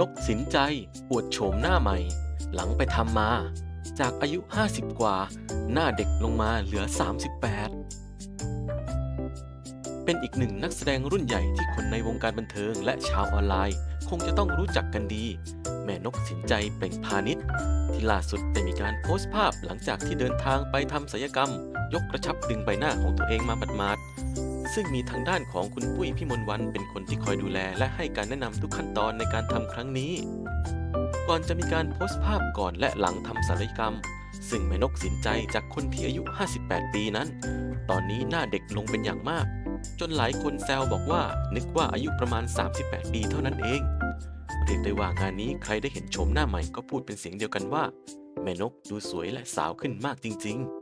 นกสินใจอวดโฉมหน้าใหม่ หลังไปทำมา จากอายุ 50 กว่า หน้าเด็กลงมาเหลือ 38 เป็นอีกหนึ่งนักแสดงรุ่นใหญ่ที่คนในวงการบันเทิงและชาวออนไลน์ คงจะต้องรู้จักกันดี แม่นกสินใจเปล่งพาณิชย์ที่ล่าสุดได้มีการโพสต์ภาพหลังจากที่เดินทางไปทำศัลยกรรม ยกกระชับดึงใบหน้าของตัวเองมาบัดมาด ซึ่งมีทางด้านของคุณปุ้ยพี่มนวันเป็นคนที่คอยดูแล และให้การแนะนำทุกขั้นตอนในการทำครั้งนี้ ก่อนจะมีการโพสต์ภาพก่อนและหลังทำศัลยกรรม ซึ่งแม่นกสินใจจากคนที่อายุ 58 ปีนั้น ตอนนี้หน้าเด็กลงเป็นอย่างมาก จนหลายคนแซวบอกว่า นึกว่าอายุประมาณ 38 ปีเท่านั้นเองเรียกได้ว่างานนี้ใครได้เห็นชมหน้าใหม่ก็พูดเป็นเสียงเดียวกันว่าแม่นกดูสวยและสาวขึ้นมากจริง ๆ